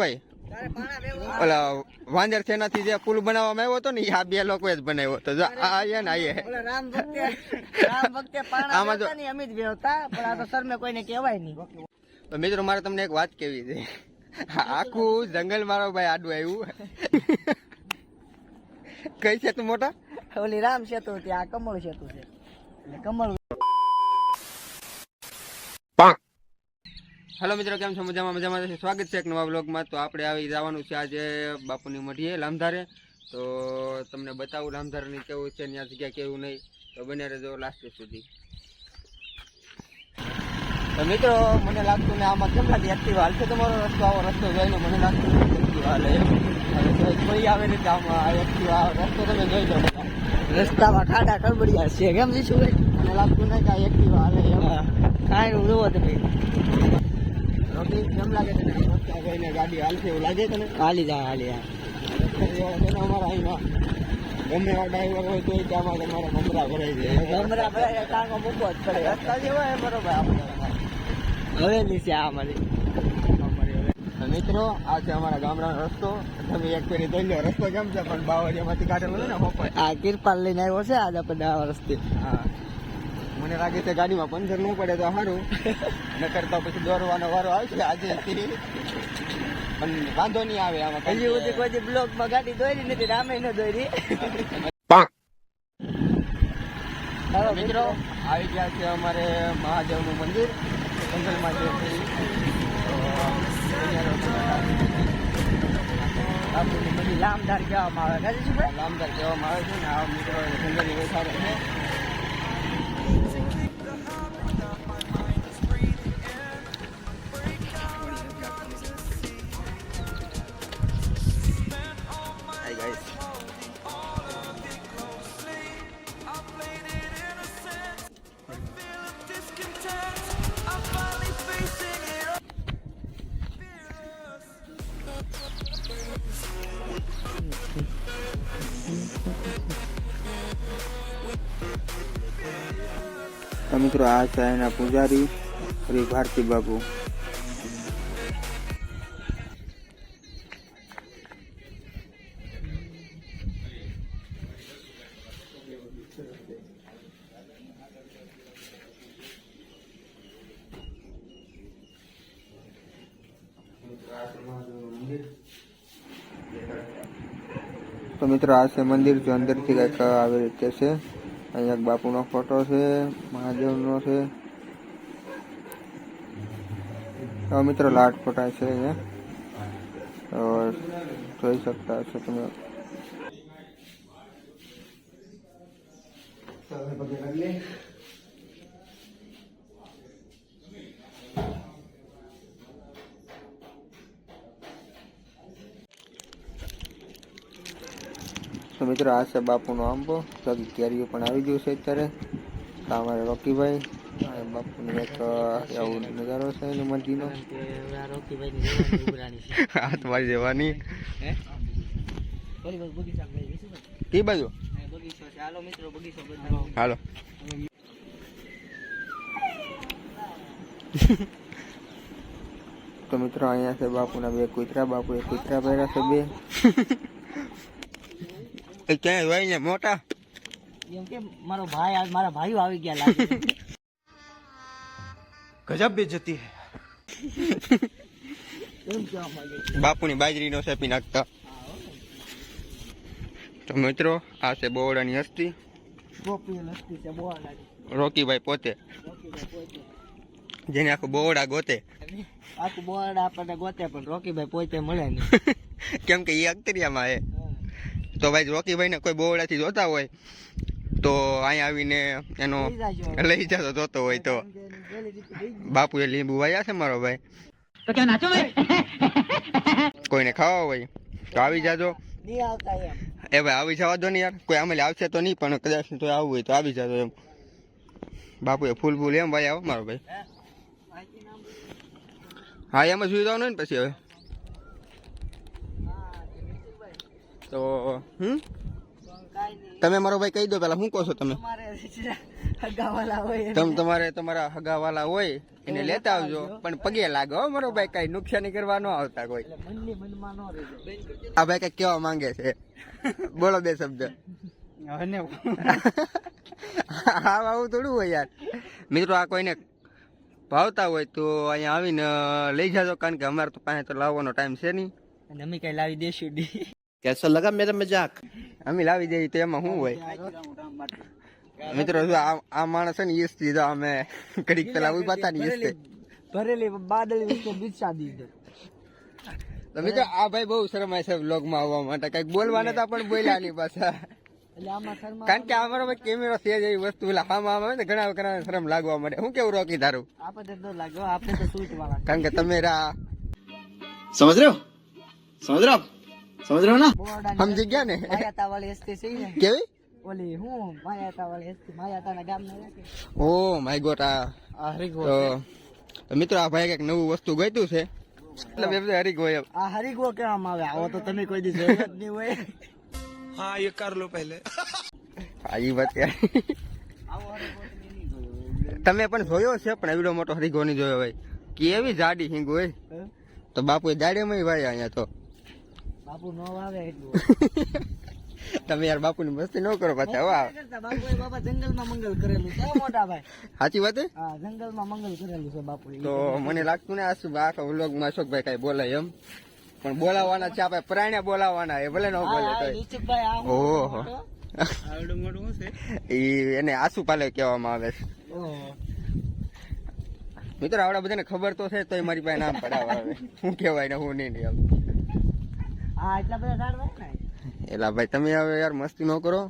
કેવાય ઓલા વાંદર સેનાથી જે પુલ બનાવવામાં આવ્યો હતો ને આ બે લોકો જ બનાવ્યો હતો. આ ને આ રામ ભક્તે રામ ભક્તે પાણા અમે જ વેવતા પણ આ તો શરમે કોઈને કહેવાય નહીં. તો મિત્રો મારે તમને એક વાત કેવી છે. આખું જંગલ મારો ભાઈ આડું આવ્યું. કઈ છે તું મોટા? ઓલી રામ સેતુ ત્યાં કમળ સેતુ છે. કમળ હેલો મિત્રો, કેમ છો? મજામાં મજામાં. છે સ્વાગત છે એક નવા બ્લોગમાં તો આપણે આવી જવાનું છે આજે બાપુની મઢીએ, લામધારે. તો તમને બતાવું લામધારની કેવું છે ત્યાં જગ્યા કેવું નહીં. તો બને રહેજો લાસ્ટ સુધી. તો મિત્રો, મને લાગતું ને આમાં કેમ લાગે? એક્ટિવા હાલશે તમારો રસ્તો? આવો રસ્તો જોઈને મને લાગતું એક્ટિવા હાલે કોઈ આવે ને આમાં એક્ટિવા રસ્તો તમે જોઈ લો રસ્તામાં ખાડા કડબડિયા છે. કેમ જીશું મને લાગતું નહીં કે એક્ટિવા હાલે એમ. કાંઈ જોવો તમે. રોકી કેમ લાગે તને? ગાડી હાલશે એવું લાગે તને? હાલી જા હાલી જા. અમારા અહીંયા ગમે એવા ડ્રાઈવર હોય તોય આમાં તમારા મમરા ભરાઈ જાય ગમરા ભરાય ટાંગો મૂકવો જ પડે. રસ્તા જેવા હે બરોબર હવેલી છે આ અમારી. મિત્રો આ છે અમારા ગામડાનો રસ્તો. તમે એક ફેરી જોઈ લો રસ્તો કેમ છે? પણ બાવળિયામાંથી કાઢેલો ને હોપાય આ કિરપાલ લઈને આવ્યો છે આજે આપણે આ રસ્તે. હા. મને લાગે છે ગાડીમાં પંચર ન પડે તો સારું ન કરતા પછી દોરવાનો વારો આવશે આજે પણ વાંધો નહીં આવે આમાં હજી સુધી કોઈ બ્લોકમાં ગાડી દોરી નથી રામે ન દોરી. હાલો મિત્રો આવી ગયા છે અમારે મહાદેવનું મંદિર જંગલમાં જે બધી લામધાર કહેવામાં આવે. ભાઈ કહેવામાં આવે છે ને આ મિત્રો જંગલની વસાડે છે. મિત્રો આ છે એના પૂજારી શ્રી ભારતી બાબુ તો મિત્રો આ છે મંદિર જો અંદરથી કંઈક આવી રીતે છે અહીંયા એક બાપુનો ફોટો છે, મહાદેવનો છે. તો મિત્રો લાટ ફોટા છે અહીંયા. તો જોઈ શકતા હશો તમે. તો મિત્રો આ છે બાપુનો આંબો. બાકી કેરીઓ પણ આવી ગયું છે અત્યારે. તો અમારે રોકીભાઈ. બાપુની એક આવું નજારો છે એની મંદિરનો. હાથ મારી જવાની કઈ બાજુ. હાલો. તો મિત્રો અહીંયા છે બાપુના બે કૂતરા. બાપુ એ કૂતરા પહેર્યા છે બે. ક્યાંય હોય ને મોટા. એમ કે મારો ભાઈ મારા ભાઈઓ આવી ગયા લાગે ગજબ બેજતી હે. બાપુની બાજરીનો સેપી નાખતા. તો મિત્રો આ છે બોવડાની હસ્તી. રોકીભાઈ પોતે. જેને આખું બોવડા ગોતે. આખું બોવડા આપણને ગોતે પણ રોકીભાઈ પોતે મળે નહીં. કેમ કે એ અખતરિયામાં હે. તો ભાઈ રોકીભાઈને કોઈ બોવડાથી જોતા હોય તો અહીંયા આવીને એનો લઈ જાજો. જતો જોતો હોય તો. બાપુએ લીંબુ વાયા છે મારો ભાઈ. તો ક્યાં નાચો કોઈને ખાવા હોય તો આવી જાજો. નહીં આવતા એમ. એ ભાઈ આવી જવા દો ને યાર કોઈ આમેલે આવશે તો નહીં પણ કદાચ તો આવવું હોય તો આવી જાજો એમ. બાપુએ ફૂલ ફૂલ એમ ભાઈ આવો મારો ભાઈ. હા એમ જ સુઈ જવાનું હોય ને પછી હવે. તો હમ? તમે મારો ભાઈ કહી દો પેલા શું કહો છો તમે? તમારે હગાવાલા હોય એને. તમે તમારે તમારા હગાવાલા હોય એને લેતા આવજો. પણ પગે લાગો હો મારો ભાઈ કઈ નુકસાની કરવા ન આવતા કોઈ. એટલે મનની મનમાં ન રહેજો. આ ભાઈ કઈ કેવા માંગે છે. બોલો બે શબ્દ. હા આવું થોડું હોય યાર. મિત્રો આ કોઈને ભાવતા હોય તો અહીંયા આવીને લઈ જાજો કારણ કે અમારે તો પાસે તો લાવવાનો ટાઈમ છે નહીં. અને અમે કઈ લાવી દેશું ડી. कैसा लगा मेरा मजाक અમે લાવી દઈએ તો એમાં શું હોય મિત્રો જો આ આ માણસ છે ને ઈસ દીધો અમે કડીક પેલા ઉભા હતા ને ઈસ ભરેલી બાદલ વિશે બિચાર દીધો તો મિત્રો આ ભાઈ બહુ શરમાય છે વ્લોગમાં આવવા માટે કઈક બોલવા નતા પણ બોલ્યા ની પાછા એટલે આમાં શર્મા કારણ કે અમારો ભાઈ કેમેરો છે જ એવી વસ્તુ એટલે આમાં આમાં આવે ને ઘણા ઘણા શરમ લાગવા મળે હું કેવું રોકી તારું આપણે તો લાગ્યો આપણે તો સૂટ વાળા કારણ કે તમે રા समझ रहे हो समझ સમજ રહ્યો ને સમજી ગયા ને? માયાતા વાળી હસ્તી છે કેવી? ઓલી હું? માયાતા વાળી હસ્તી. માયાતાના ગામમાં ઓ માય ગોટ આ હરિગો મિત્રો આ ભાઈ કંઈક નવું વસ્તુ ગયું છે. મતલબ એમ હરિગો એમ. આ હરિગો કહેવામાં આવે. આવો તો તમે કોઈ દી જોયો નહીં હોય. હા એ કર લો પહેલે. હા એ વાત તમે પણ જોયો છે પણ એવડો મોટો હરિગો નહીં જોયો ભાઈ કેવી જાડી હિંગ હોય. તો બાપુ જાડે મય ભાઈ અહીંયા તો. બાપુ નો વાવે એટલું. તમે યાર બાપુની મસ્તી ન કરો પાછા વાહ બાપુ બાપા જંગલમાં મંગલ કરેલું છે મોટા ભાઈ. સાચી વાત હા? જંગલમાં મંગલ કરેલું છે બાપુ તો મને લાગતું ને આ શું આખા વ્લોગમાં અશોકભાઈ કઈ બોલાય એમ? પણ બોલાવવાના છે આપણે પ્રાણ્યા બોલાવવાના એ ભલે ન બોલે તો ઓહો. એને આસુ પાલે કહેવામાં આવે છે. મિત્રો આવડા બધાને ખબર તો છે તોય મારી પાસે નામ પડાવવા આવે. શું કહેવાય ને હું નહીં એમ. હા એટલા બધા ઝાડ ને? એલા ભાઈ તમે હવે યાર મસ્તી ન કરો.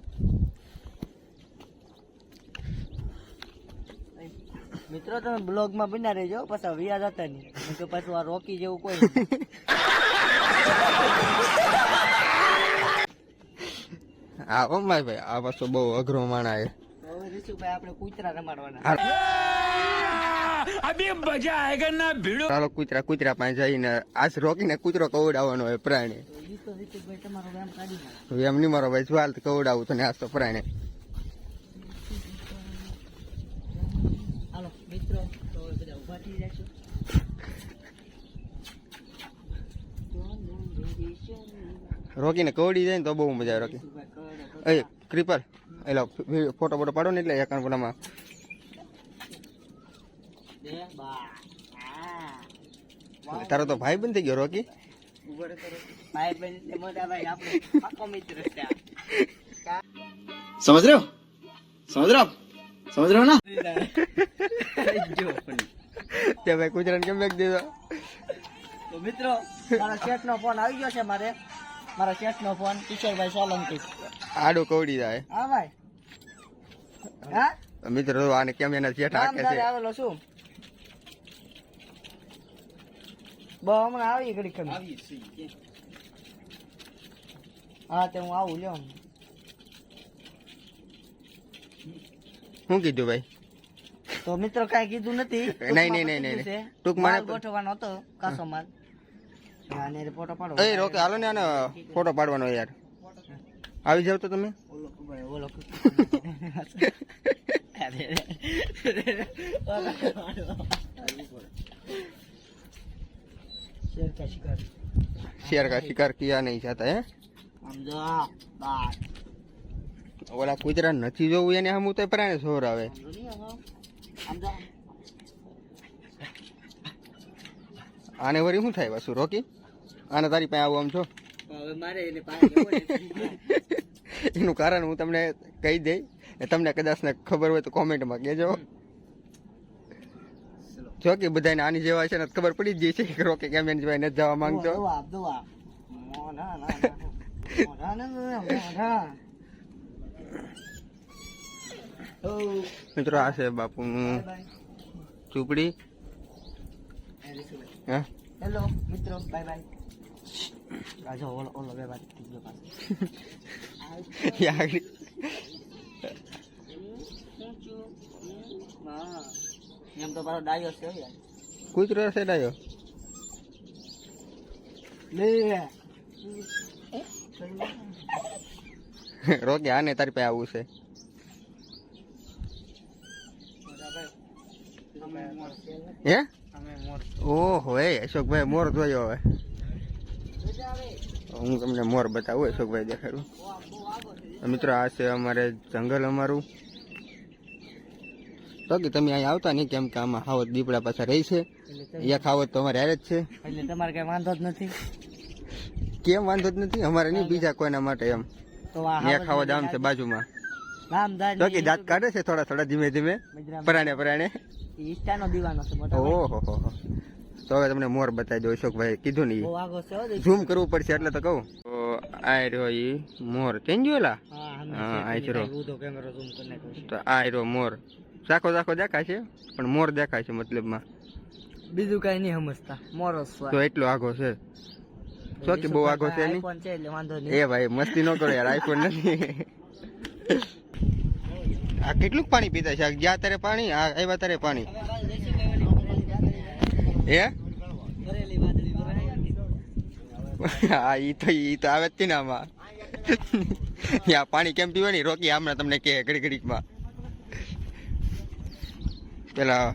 મિત્રો તમે બ્લોગમાં બના રહેજો પછી વ્યાજ હતા નહીં. તો પાછું આ રોકી જેવું કોઈ હા ઓ માય ભાઈ આ વસ્તુ બહુ અઘરો માણા હવે રીશુભાઈ આપણે કૂતરા રમાડવાના. ચાલો કૂતરા કૂતરા પાસે જઈને આજ રોકીને કૂતરો કવડાવવાનો હોય પ્રાણી. એમ નહીં મારો ભાઈ જ્વાલ કવડાવું તને આજ તો પ્રાણી. રોકીને કવડી જાય ને તો બહુ મજા આવે. રોકી એ ક્રીપર એટલે ફોટો ફોટો પાડો ને એટલે હા તારો તો ભાઈ બંધ થઈ ગયો રોકી. સમજ રહ્યો? સમજ રહ્યો? સમજ રહ્યો ના? ભાઈ ગુજરાન કેમ બેક દીધો? તો મિત્રો મારા શેઠ નો ફોન આવી ગયો છે મારે. મારા શેઠ નો ફોન કિશોરભાઈ સોલંકી. આડો કવડી જાય. હા ભાઈ. હા? મિત્રો આને કેમ એના શેઠ હાકે છે? આવેલો છું. બહુ હમણાં આવી ઘડી ખરી હા તે હું આવું લ્યો શું કીધું ભાઈ તો મિત્રો કાંઈ કીધું નથી નહીં, નહીં, નહીં, નહીં. ટૂંકમાં ગોઠવવાનો હતો કાસો માલ અને ફોટો પાડો એ રોકે હાલો ને આને ફોટો પાડવાનો યાર આવી જાવ તો તમે ઓલો ભાઈ, ઓલો અરે, का शिकार शेर કા શિકાર किया नहीं जाता है આમ. ઓલા કુતરા નથી જોવું એને હમું તો પ્રાણે સોર આવે આમ આમ. આમ. આને વળી શું થાય વસુ રોકી આને તારી પાસે આવું આમ છો. એનું કારણ હું તમને કહી દઈ તમને કદાચ ને ખબર હોય તો કોમેન્ટમાં કહેજો જો કે બધાને આની જેવા છે ને તો ખબર પડી જ ગઈ છે કે રોકે કેમ એની જેવા નથી જવા માંગતો દુઆ, દુઆ. મોઢા, ના, ના, ના. મોઢા, ના, ના, મોઢા. ઓ, મિત્રો આ છે બાપુનું bye, ઝૂંપડી bye. હા હેલો મિત્રો બાય બાય આ જો ઓલો ઓલો બે વાત થઈ ગયો પાછો યાર હા એમ તો મારો ડાયો છે યાર. કૂતરો છે ડાયો? લે. રોગે આને તારી પાસે આવું છે. હે? ઓહો એ અશોકભાઈ મોર જોયો હવે. હું તમને મોર બતાવું અશોકભાઈ દેખાડું. મિત્રો આ છે અમારે જંગલ અમારું. તો કે તમે અહીંયા આવતા નહીં કેમ કે આમાં ખાવત દીપડા પાછા રહી છે. અહીંયા ખાવત તો અમારે હારે જ છે. એટલે તમારે કઈ વાંધો જ નથી? કેમ વાંધો જ નથી? અમારે નહીં બીજા કોઈના માટે એમ. અહીંયા ખાવત આમ છે બાજુમાં. તો કે દાંત કાઢે છે થોડા થોડા ધીમે ધીમે. પરાણે પરાણે. ઈષ્ટાનો દીવાનો છે મોટા ઓહો હો હો. તો હવે તમને મોર બતાવી દો અશોકભાઈ કીધું દેશ. ઝૂમ કરવું પડશે એટલે તો કહું. તો આ રહ્યો ઈ મોર. હા અમે હા, આ છે રો. ઊંધો કેમેરો ઝૂમ કરી નાખ્યો છે. તો આ રહ્યો મોર. સાખો સાખો દેખાય છે પણ મોર દેખાય છે મતલબમાં. બીજું કઈ નહીં સમજતા. મોરો તો એટલો આગો છે. શું કે બહુ આગો છે નહીં. એ ભાઈ મસ્તી ન કરો યાર આઈફોન નથી. આ કેટલું પાણી પીતા છે? જ્યાં તારે પાણી આ આવ્યા તારે પાણી. હે. હા ઈ તો ઈ તો આવે જ આમાં. યા પાણી કેમ પીવાની? રોકી હમણાં તમને કે ઘડી ઘડીકમાં પેલા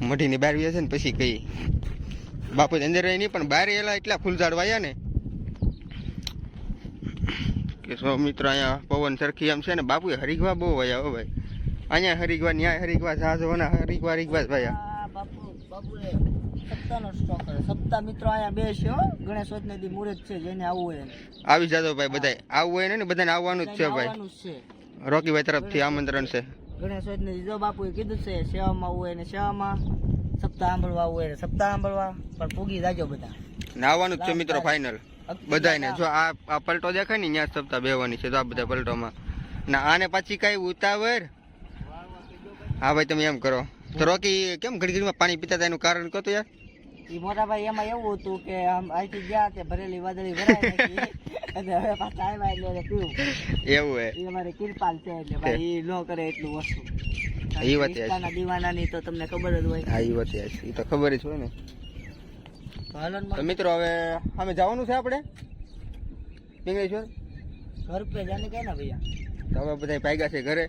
મઢીની બહાર છે ને પછી કઈ. બાપુ અંદર રહી નહીં પણ બહાર એલા એટલા ફૂલઝાડ વાયા ને કે સો મિત્રો અહીંયા પવન સરખી એમ છે ને બાપુએ હરિગવા બહુ વાયા હો ભાઈ. અહીંયા હરિગવા ન્યાય હરિગવા જાજવાના હરિગવા હરિગવા જ વાયા. બાપુ બાપુએ સપ્તાહનો સ્ટોક કરે સપ્તાહ મિત્રો અહીંયા બે છે હો ગણેશ ચોથને મુહૂર્ત છે જેને આવવું હોય આવી જાજો ભાઈ બધાય. આવવું હોય ને બધાને આવવાનું જ છે ભાઈ. રોકીભાઈ તરફથી આમંત્રણ છે. ગણેશ ચોથને દી જો બાપુએ કીધું છે સેવામાં આવવું હોય ને સેવામાં સપ્તાહ સાંભળવા આવવું હોય ને સપ્તાહ સાંભળવા. પણ પૂગી જાજો બધા. નાવાનું આવવાનું જ છે મિત્રો ફાઇનલ બધાયને જો આ આ પલટો દેખાય ને ત્યાં સપ્તાહ બેવાની છે તો આ બધા પલટોમાં. ને આને પાછી કઈ ઉતાવળ? હા ભાઈ તમે એમ કરો. તો રોકી કેમ ઘડી ઘડીમાં પાણી પીતા હતા એનું કારણ કહો તો યાર. ઈ મોટા ભાઈ એમાં એવું હતું કે આમ અહીંથી ગયા તે ભરેલી વાદળી ભરાઈ નાખી. અને હવે પાછા આવ્યા એટલે એને પીવું એવું હે. એ અમારી કિરપાલ છે એટલે ભાઈ એ ન કરે એટલું વસ્તુ એ વાત છે. દીવાનાની તો તમને ખબર જ હોય. હા એ વાત એ તો ખબર જ હોય ને. તો ને મિત્રો હવે અમે જવાનું છે આપણે? પિંગળેશ્વર ઘર પે જાને કે ના ભૈયા? તો હવે બધા ભાગ્યા છે ઘરે.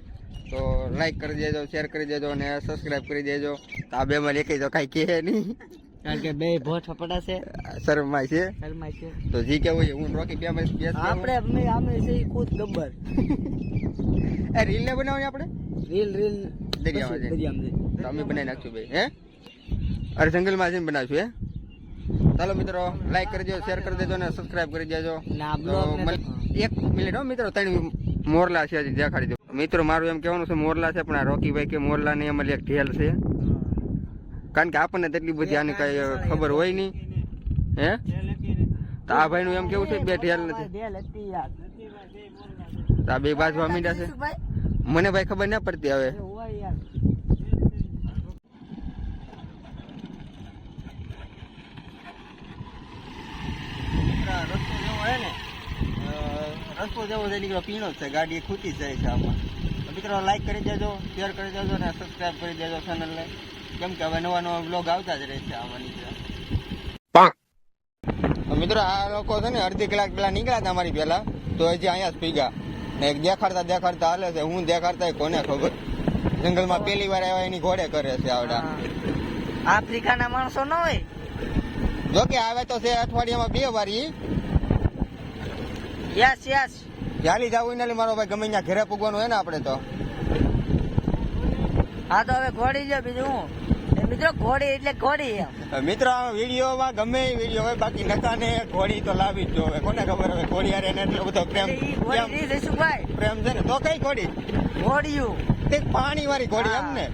તો લાઈક કરી દેજો શેર કરી દેજો અને સબસ્ક્રાઈબ કરી દેજો. તો આ બે માં એકે તો કાંઈ કહે નહીં. કારણ કે બે ભોટ છે. શરમાય છે. શરમાય છે. તો જી કેવું છે? હું રોકી બે મેસ બે આપણે અમે અમે છે ખુદ ગબ્બર. એ રીલ ને બનાવવાની આપણે? Reel reel. દરિયામાં. દરિયામાં તો અમે બનાવી નાખશું ભાઈ હે? અરે જંગલમાં જઈને બનાવશું હે? ચાલો મિત્રો લાઈક કરી દેજો શેર કરી દેજો અને સબસ્ક્રાઇબ કરી દેજો. ના ને એક મિનિટ હો મિત્રો ત્રણ મોરલા છે દેખાડી દો. મિત્રો મારું એમ કહેવાનું છે મોરલા છે પણ આ રોકીભાઈ કે મોરલા ની અમારી એક ઢેલ છે. કારણ કે આપણને તેટલી બધી આની કઈ ખબર હોય નહીં. હે? તો આ ભાઈ નું એમ કેવું છે? બે ઢેલ નથી આ બે બાજવા મીંડા છે? મને ભાઈ ખબર ના પડતી હવે. રસ્તો જેવો ને? છે નીકળો પીણો છે. ગાડી ખૂટી જાય છે આમાં. મિત્રો લાઈક કરી દેજો શેર કરી દેજો અને સબસ્ક્રાઇબ કરી દેજો ચેનલને કેમ કે હવે નવા નવા બ્લોગ આવતા જ રહેશે નીચે મિત્રો આ લોકો છે ને અડધી કલાક પેલા નીકળ્યા હતા અમારી પેલા તો હજી અહીંયા જ પીગા ને એક દેખાડતા દેખાડતા હાલે છે. હું દેખાડતા કોને ખબર? જંગલમાં પહેલી વાર આવ્યા એની ઘોડે કરે છે આવડા. આફ્રિકાના માણસો ન હોય? જો કે આવે તો છે અઠવાડિયામાં બે વાર ઈ. Yes yes. ચાલી જવું ને મારો ભાઈ ગમે ત્યાં ઘરે પૂગવાનું હોય ને આપણે તો. હા તો હવે ઘોડી જ બીજું હું. મિત્રો ઘોડી એટલે ઘોડી મિત્રો વિડીયોમાં ગમે એ વીડિયો હોય બાકી નકાને ઘોડી તો લાવી જ જોવે કોને ખબર હવે ઘોડી યારે એટલો બધો પ્રેમ પ્રેમ છે ને? તો કઈ ઘોડી? ઘોડીયું. તે પાણી વાળી ઘોડી અમને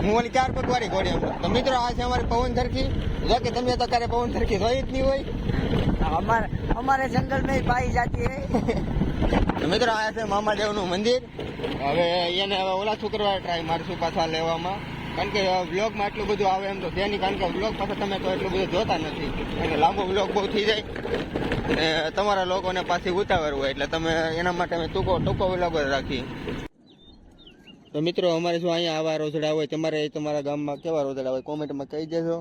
હું. ઓલી ચાર પગ વાળી ઘોડી તો મિત્રો આ છે અમારી પવન સરખી જો કે તમે તો ક્યારે પવન સરખી જોઈ જ નહીં હોય. અમારે અમારે જંગલ મેં પાઈ જાતી હે. મિત્રો આ છે મામાદેવનું મંદિર. હવે એને ઓલા શું કરવા ટ્રાય મારશું પાછા લેવામાં. કારણ કે વ્લોગમાં એટલું બધું આવે એમ તો નહીં કારણ કે વ્લોગ પાસે તમે તો એટલું બધું જોતા નથી. કારણ કે લાંબો વ્લોગ બહુ થઈ જાય. અને તમારા લોકોને પાછી ઉતાવળ હોય એટલે તમે એના માટે અમે ટૂંકો ટૂંકો વ્લોગ જ રાખી તો મિત્રો અમારે શું અહીંયા આવા રોજડા હોય તમારે તમારા ગામમાં કેવા રોજડા હોય કોમેન્ટમાં કહી દેજો.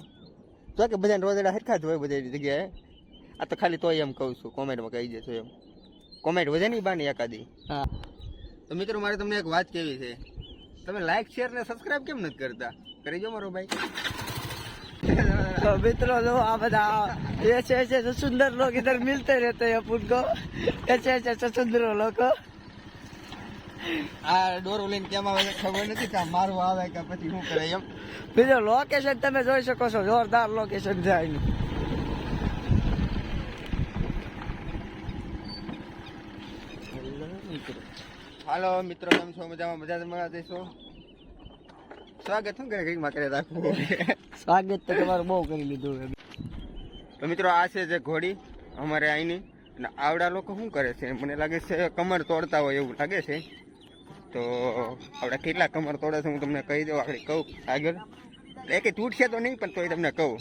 જો કે બધાને રોજડા સરખા જ હોય બધી જગ્યાએ. આ તો ખાલી તોય એમ કહું છું કોમેન્ટમાં કહી દેજો એમ. કોમેન્ટ વધે નહીં બાની એકાદી. હા. તો મિત્રો મારે તમને એક વાત કેવી છે. તમે લાઈક શેર ને સબસ્ક્રાઇબ કેમ નથી કરતા કરી જો મારો ભાઈ तो मित्रों जो आप बता ऐसे ऐसे जो सुंदर लोग इधर मिलते रहते हैं अपन को ऐसे ऐसे सुंदर लोग को આ દોરો લઈને કેમ આવે છે ખબર નથી કે આ મારવા આવે કે પછી શું કરે એમ બીજો લોકેશન તમે જોઈ શકો છો જોરદાર લોકેશન છે અહીંનું હાલો મિત્રો કેમ છો? મજામાં? મજા મજા દેશો સ્વાગત શું કરે? કંઈકમાં કરે રાખવું. સ્વાગત તો તમારું બહુ કરી લીધું તો મિત્રો આ છે જે ઘોડી અમારે અહીંની અને આવડા લોકો શું કરે છે? મને લાગે છે કમર તોડતા હોય એવું લાગે છે. તો આપણે કેટલા કમર તોડે છે હું તમને કહી દઉં આગળ કહું આગળ. એકે તૂટશે તો નહીં પણ તોય તમને કહું.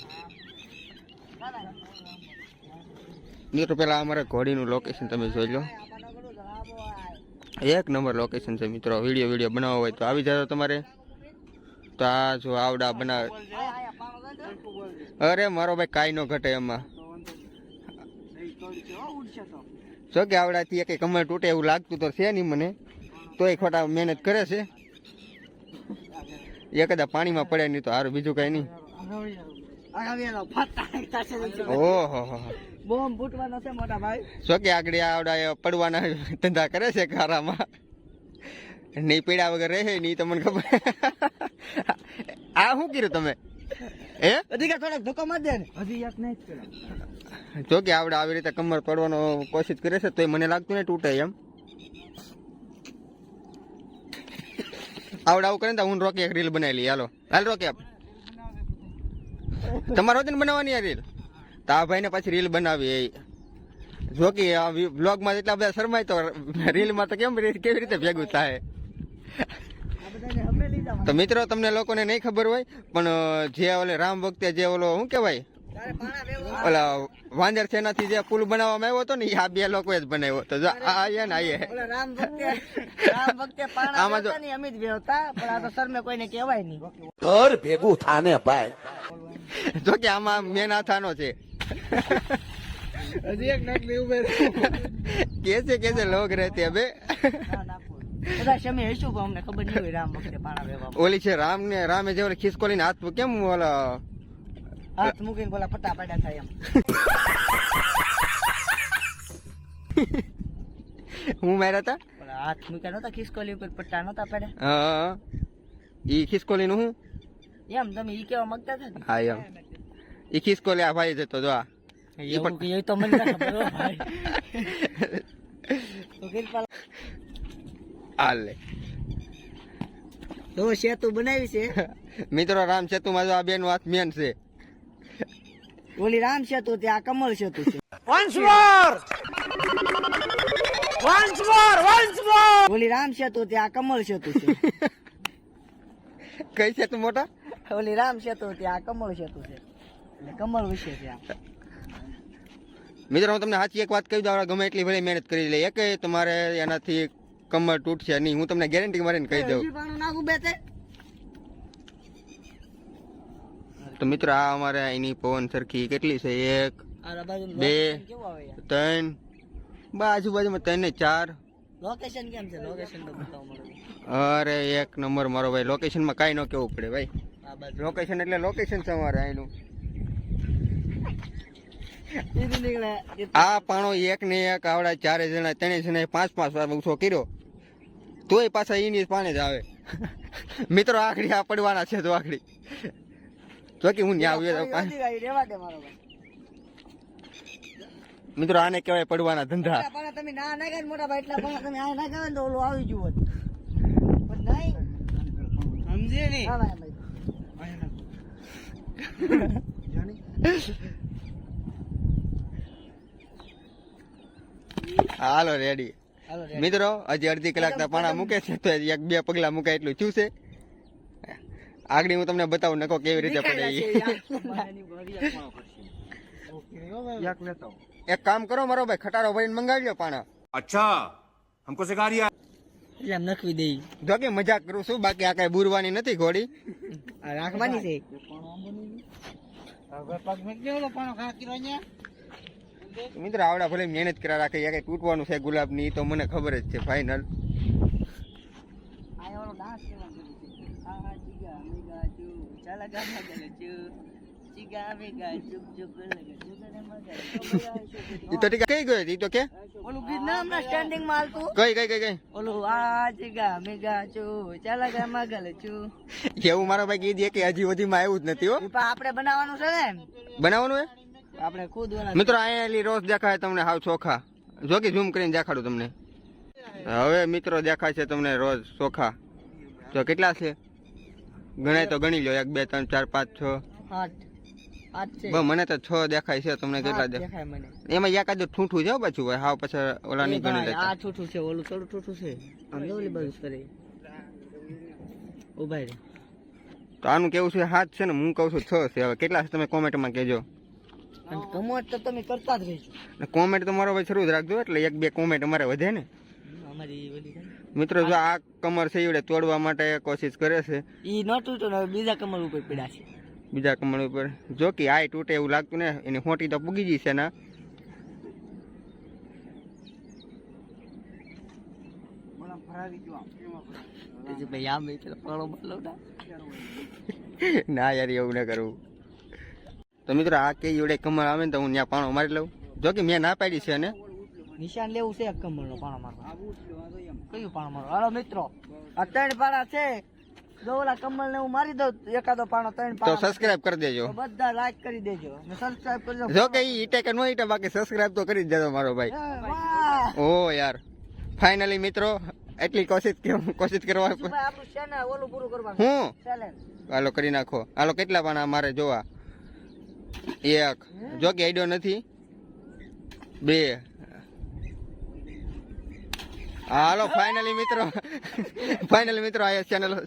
મિત્રો પહેલાં અમારા ઘોડીનું લોકેશન તમે જોઈ લો. એક નંબર લોકેશન છે મિત્રો. વીડિયો વીડિયો બનાવવો હોય તો આવી જાઓ તમારે. તો આ જો આવડા બનાવે અરે, મારો ભાઈ કાંઈ ન ઘટે એમાં. જો કે આવડાથી એક કમર તૂટે એવું લાગતું તો છે નહીં મને. તો એ ખોટા મહેનત કરે છે. એ કદાચ પાણીમાં પડે નહીં તો સારું બીજું કાંઈ નહીં. ઓહો બોમ્બ ફૂટવાનો છે મોટા ભાઈ. જો કે આગળ આવડા પડવાના ધંધા કરે છે ખારામાં? નહીં પીડા વગર રહે નહીં તમને ખબર? આ શું કર્યું તમે? હે? હજી કે થોડોક ધક્કો માર દે હજી એક નહીં કર્યો. જો કે આવડે આવી રીતે કમર પડવાનો કોશિશ કરે છે તોય મને લાગતું ને તૂટે એમ. આવડે આવું કરે ને હું રોકી એક રીલ બનાવી લઈ હાલો હાલ રોકી આપ તમારે વજન બનાવવાની આ રીલ તો આ ભાઈને પાછી રીલ બનાવી એ. જો કે આ બ્લોગમાં જેટલા બધા શરમાય તો રીલમાં તો કેમ રી- કેવી રીતે ભેગું થાય? આ બધાને અમે લઈ જાવ તો મિત્રો તમને લોકોને નહીં ખબર હોય પણ જે ઓલે રામ વખતે જે ઓલો શું કહેવાય? તારે પાણા બેવું ઓલા વાંદર સેનાથી જે પુલ બનાવવામાં આવ્યો હતો ને આ બે લોકો જ બનાવ્યો હતો. જો આ આયા ને આયે રામ ભક્તે રામ ભક્તે પાણા આમાં જો- બેવતા ને અમે જ બેવતા પણ આ તો શરમે કોઈને કહેવાય નહીં. ઘર ભેગું થાને ભાઈ. જો કે આમાં મેન આથાનો છે. હજી એક નકલી ઉભે કેસે કેસે લોગ રહેતે હવે. ઓલી છે રામ ને રામે જે ખિસકોલીને હાથ કેમ ઓલા હાથ મૂકીને બોલા પટ્ટા પાડ્યા થાય એમ. હું માર્યા હતા હાથ મૂક્યા નતા ખિસકોલી ઉપર પટ્ટા નતા પાડ્યા. હા. ઈ ખિસકોલીનું હું? એમ તમે ઈ કેવા માંગતા હતા હા એમ. ઈ ખિસકોલી આ ભાઈ જતો જો આ. ઈ એવું કે તો મને ખબર હો ભાઈ. તો કે પાલ આલે તો સેતુ બનાવી છે? મિત્રો રામ સેતુમાં જો આ બેન વાત મેન છે. ઓલી રામ સેતુ તે આ કમળ સેતુ છે. Once more once more once more ઓલી રામ સેતુ તે આ કમળ સેતુ છે. કઈ સેતુ મોટા? ઓલી રામ સેતુ તે આ કમળ સેતુ છે. એટલે કમળ વિશે છે આ. મિત્રો હું તમને સાચી એક વાત કહી દઉં ગમે એટલી ભલે મહેનત કરી લે. એક તમારે એનાથી કમર તૂટશે નહીં. હું તમને ગેરંટી મારીને કહી દઉં. તે મિત્રો આ અમારે અહીંની પવન સરખી કેટલી છે? એક બે. ત્રણ આજુબાજુમાં ત્રણ ને ચાર. લોકેશન કેમ છે? લોકેશન અરે એક નંબર મારો ભાઈ. લોકેશનમાં કાંઈ ન કેવું પડે ભાઈ. લોકેશન એટલે લોકેશન તમારે નીકળે આ પાણો એક ને એક આવડા ચારે જણા ત્રણે જણા પાંચ પાંચ વાર ઉછો કર્યો. તોય પાછા એની પાણે જ આવે. મિત્રો આખડી આ પડવાના છે તો આખડી. તો કે હું ન્યા આવ્યો મિત્રો આને કહેવાય પડવાના ધંધા. તમે ના ના ને મોટા ભાઈ એટલા પણ તમે આ ના ને તો ઓલું આવી જુઓ નહીં. સમજે ને ના ના ભાઈ હાલો રેડી હાલો રેડી. મિત્રો હજી અડધી કલાકના પાણા મૂકે છે તો એક બે પગલા મૂકે એટલું થયું છે. આગળ હું તમને બતાવું નકો કેવી રીતે પડે. એક કામ કરો મારો ભાઈ ખટારો ભરીને મંગાવી લો પાણા. અચ્છા હમકો સિખા રિયા એટલે આમ નખવી દઈ જો કે મજાક કરું છું બાકી આ કઈ બુરવાની નથી ઘોડી. આ રાખવાની છે. મિત્ર આવડા ભલે મહેનત કરા રાખે યા કઈ તૂટવાનું છે ગુલાબની તો મને ખબર જ છે આ ડાન્સ છે ચુ ચાલા ગામા ચાલે ચુ. ઈ તો ઠીક કઈ ગયો ઈ તો કે? ઓલું ગીત ના હમણાં સ્ટેન્ડિંગમાં હાલતું? કઈ કઈ કઈ કઈ ઓલું આ ચીગા મેગા ચુ ચાલા ગા મગલ ચુ એવું મારો ભાઈ કીધી કે હજી સુધીમાં આવ્યું જ નથી હો. આપણે બનાવવાનું છે ને? બનાવવાનું હે? આપણે ખુદ મિત્રો અહીંયા રોજ દેખાય તમને હાવ ચોખા. જો કે ઝૂમ કરીને દેખાડું તમને. હવે મિત્રો દેખાય છે તમને રોજ ચોખા. તો કેટલા છે? ગણાય તો ગણી લો એક બે ત્રણ ચાર પાંચ છ. આઠ. મને તો છ દેખાય છે તમને કેટલા દેખાય મને. એમાં એકાદું ઠૂઠું છે પાછું ભાઈ. હાવ પછી ઓલા ની ગણી લેતા આ ઠૂઠું છે ઓલું થોડું ઠૂઠું છે. આમ ઓલી બાજુ કરે. ઊભા રે. તો આનું કેવું છે? હાથ છે ને હું કહું છું છ છે. હવે કેટલા છે તમે કોમેન્ટમાં કહેજો. કોમેન્ટ તો તમે કરતા જ રહેજો. કોમેન્ટ તો મારો ભાઈ શરૂ જ રાખજો એટલે એક બે કોમેન્ટ અમારે વધે ને. મિત્રો જો આ કમર છે એવડે તોડવા માટે કોશિશ કરે છે. ઈ ન તૂટો ને બીજા કમર ઉપર પીડા છે. બીજા કમળ ઉપર. જો કે આ તૂટે એવું લાગતું ને એની હોટી તો પૂગી ગઈ છે ના. ના. ના યાર એવું ના કરવું તો મિત્રો આ કે જોડે કમળ આવે ને તો હું ત્યાં પાણો મારી લઉં. જો કે મેં ના પાડી છે ને. નિશાન લેવું છે કમળ નો પાણો મારવા. કયું પાણો મારવા? હાલો મિત્રો અત્યારે પાડા છે. જો ઓલા કમલ ને હું મારી દઉં એકાદો પાણો ત્રણ તો પાણા. સબસ્ક્રાઇબ કરી દેજો. બધા લાઈક કરી દેજો. સબસ્ક્રાઇબ કરજો જો કે ઈ ઈટે કે નો ઈટે બાકી સબસ્ક્રાઇબ તો કરી જ દેજો મારો ભાઈ. ઓ યાર. ફાઇનલી મિત્રો એટલી કોશિશ કે- કોશિશ કરવા ઓલું પૂરું કરવાનું? હું? હાલો કરી નાખો. હાલો કેટલા પાના મારે જોવા? એક. જો કે આઈડિયો નથી. બે. હાલો ફાઇનલી મિત્રો. ફાઇનલી મિત્રો આ ચેનલ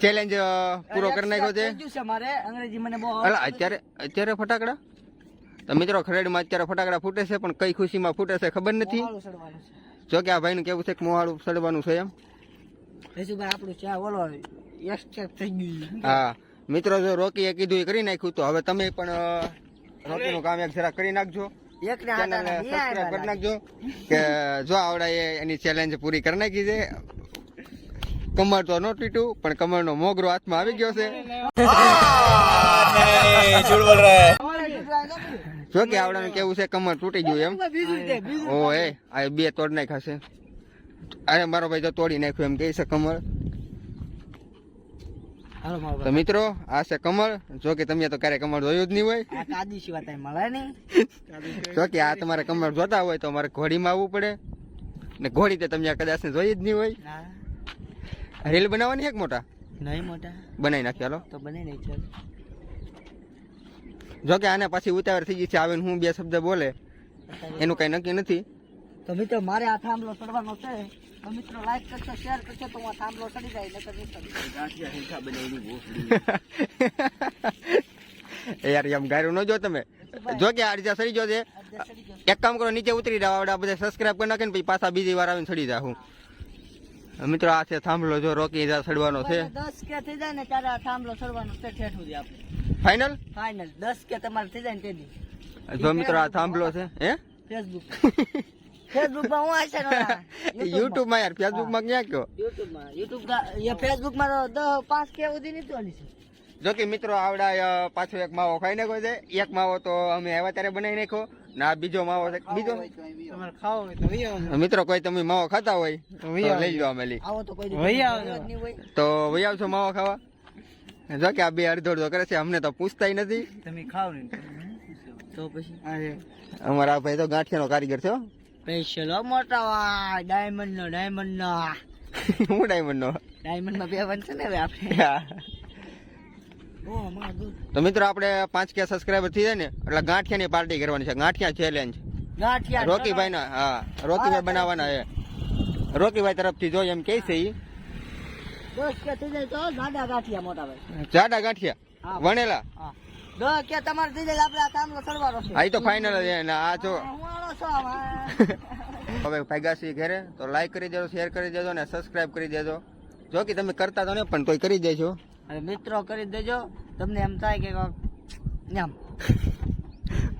ચેલેન્જ પૂરો કરી નાખ્યો છે? મારે અંગ્રેજી મને બહુ અલા અત્યારે અત્યારે ફટાકડા? તો મિત્રો ખરેડમાં અત્યારે ફટાકડા ફૂટે છે પણ કઈ ખુશીમાં ફૂટે છે ખબર નથી? જો કે આ ભાઈનું કેવું છે કે મોહાળું સડવાનું છે એમ? યશુભાઈ આપણું ચા ઓલો એક્સેપ થઈ ગયું હા. મિત્રો જો રોકીએ કીધું એ કરી નાખ્યું તો હવે તમે પણ રોકીનું કામ એક જરા કરી નાખજો. ચેનલને સબસ્ક્રાઇબ કરી નાખજો. કે જો આવડાય એની ચેલેન્જ પૂરી કરી નાખી છે. કમર તો નો તૂટ્યું પણ કમરનો મોગરો હાથમાં આવી ગયો છે. જો કે આવડાને કેવું છે કમર તૂટી ગયું એમ. ઓહ ઓ એ આ બે તોડ નાખ્યા છે. અરે મારો ભાઈ તો તોડી નાખ્યું એમ કહે છે કમર. તો મિત્રો આ છે કમળ જો કે તમે તો ક્યારે કમળ જોયું જ નહીં હોય. કાદી સિવાય તઈ મળે નહીં. જો કે આ તમારે કમળ જોતા હોય તો અમારે ઘોડીમાં આવવું પડે. ને ઘોડી તો તમે કદાચ ને જોઈ જ નહીં હોય. ના. રીલ બનાવવાની એક મોટા? નહીં મોટા. બનાવી નાખી હાલો. તો બનાવી નહીં ચાલ. જો કે આને પાછી ઉતાવળ થઈ ગઈ છે આવીને હું બે શબ્દ બોલે. એનું કઈ નક્કી નથી. તો મિત્રો મારે આ થાંભલો ચડવાનો છે. તો મિત્રો લાઈક કરશો શેર કરશો તો હું આ થાંભલો ચડી જાય નકર નહીં ચડી. એ યાર એમ ગાયરું ન જો તમે. જો કે આ રીતે સડી જો છે. જશે એક કામ કરો નીચે ઉતરી જાવ આવડે બધા સબસ્ક્રાઈબ કરી નાખે ને પછી પાછા બીજી વાર આવીને સડી જાઉં મિત્રો આ છે થાંભલો જો રોકી જા સડવાનો છે. દસ કે થઈ જાય ને ત્યારે આ થાંભલો સડવાનો છે ઠેઠ સુધી આપણે. ફાઇનલ ફાઇનલ દસ કે તમારે થઈ જાય ને તેથી જો મિત્રો આ થાંભલો છે હે? ફેસબુક ફેસબુક માં હું આશે યુટ્યુબમાં યાર ફેસબુકમાં ક્યાં કયો યુટ્યુબમાં. યુટ્યુબ ફેસબુકમાં તો દસ પાંચ કે સુધી નહીં તો છે. જો કે મિત્રો આવડા પાછો એક માવો ખાઈ કોઈ છે. એક માવો તો અમે આવ્યા ત્યારે બનાવી નાખ્યો. ને બીજો માવો છે. બીજો? મિત્રો કોઈ તમે માવો ખાતા હોય તો લઈ લો. અમેલી આવો તો કોઈ વહી આવશો માવો ખાવા? જો કે આ બે અડધો અડધો કરે છે અમને તો પૂછતાય નથી. તમે ખાવ તો પછી? અમારા ભાઈ તો ગાંઠિયાનો કારીગર છે હો. સ્પેશિયલ મોટા ડાયમંડ નો ડાયમંડ નો. હું ડાયમંડ નો? ડાયમંડમાં બે બનશે ને હવે આપણે? તો મિત્રો આપણે પાંચ કે સબસ્ક્રાઈબર થઈ જાય ને એટલે ગાંઠિયાની પાર્ટી કરવાની છે. ગાંઠિયા ચેલેન્જ ગાંઠિયા રોકીભાઈ ના હા રોકીભાઈ બનાવવાના છે. રોકીભાઈ તરફથી જો એમ કે છે જાડા ગાંઠિયા મોટા ભાઈ. જાડા ગાંઠિયા? વણેલા? હા. કે તમારે થઈ જાય આપણે આ કામનો ચડવાનો છે. આ તો ફાઇનલ છે ને આ જો. હવે ભાઈગાસી ઘરે તો લાઈક કરી દેજો શેર કરી દેજો ને સબસ્ક્રાઇબ કરી દેજો. જો કે તમે કરતા તો ને પણ તોય કરી દેજો. હવે મિત્રો કરી દેજો. તમને એમ થાય કે કોક એમ.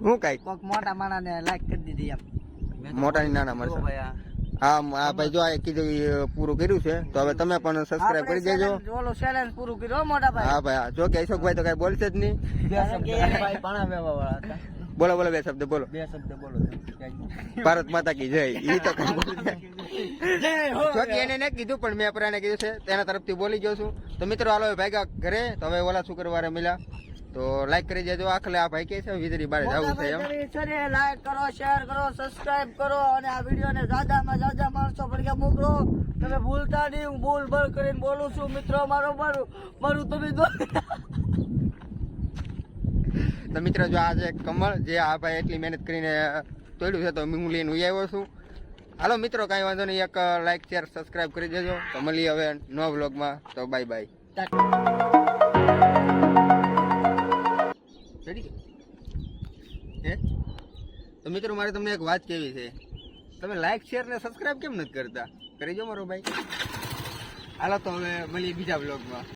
હું કઈ કોક મોટા માણાને લાઈક કરી દીધી એમ. મોટા ની નાના મળશે હા આ ભાઈ જો આ કીધું પૂરું કર્યું છે તો હવે તમે પણ સબસ્ક્રાઇબ કરી દેજો. ઓલો ઓલું પૂરું કર્યું મોટા ભાઈ. હા ભાઈ જો કે અશોકભાઈ તો કઈ બોલશે જ નહીં. ભાઈ પાણા વાળા હતા. બોલો બોલો બે શબ્દ બોલો. બે શબ્દ બોલો ભારત માતા કી જય. ઈ તો કઈ બોલશે જો કે એને ને કીધું પણ મેં અપરાને કીધું છે તેના તરફથી બોલી ગયો છું. તો મિત્રો હાલો હવે ઘરે. તો હવે ઓલા શુક્રવારે મળ્યા. તો લાઈક કરી દેજો. આખલે આ ભાઈ કે છે વીજળી બારે જવું છે એમ. લાઈક કરો શેર કરો સબસ્ક્રાઇબ કરો અને આ વિડીયોને જાજામાં જાજા માણસો ભડકે મોકલો. તમે ભૂલતા નહીં હું ભૂલ ભલ કરીને બોલું છું. મિત્રો મારો મારું મારું તમે તો મિત્રો જો આ છે કમળ, જે આ ભાઈ એટલી મહેનત કરીને તોડ્યું છે, તો હું લઈને હું આવ્યો છું. હાલો મિત્રો, કાંઈ વાંધો નહીં, એક લાઇક શેર સબસ્ક્રાઈબ કરી દેજો. તો મળીએ હવે નવા વ્લોગમાં તો બાય બાય હે? તો મિત્રો, મારે તમને એક વાત કેવી છે. તમે લાઈક શેર ને સબસ્ક્રાઈબ કેમ નથી કરતા? કરી જો મારો ભાઈ. હાલો તો હવે મળીએ બીજા વ્લોગમાં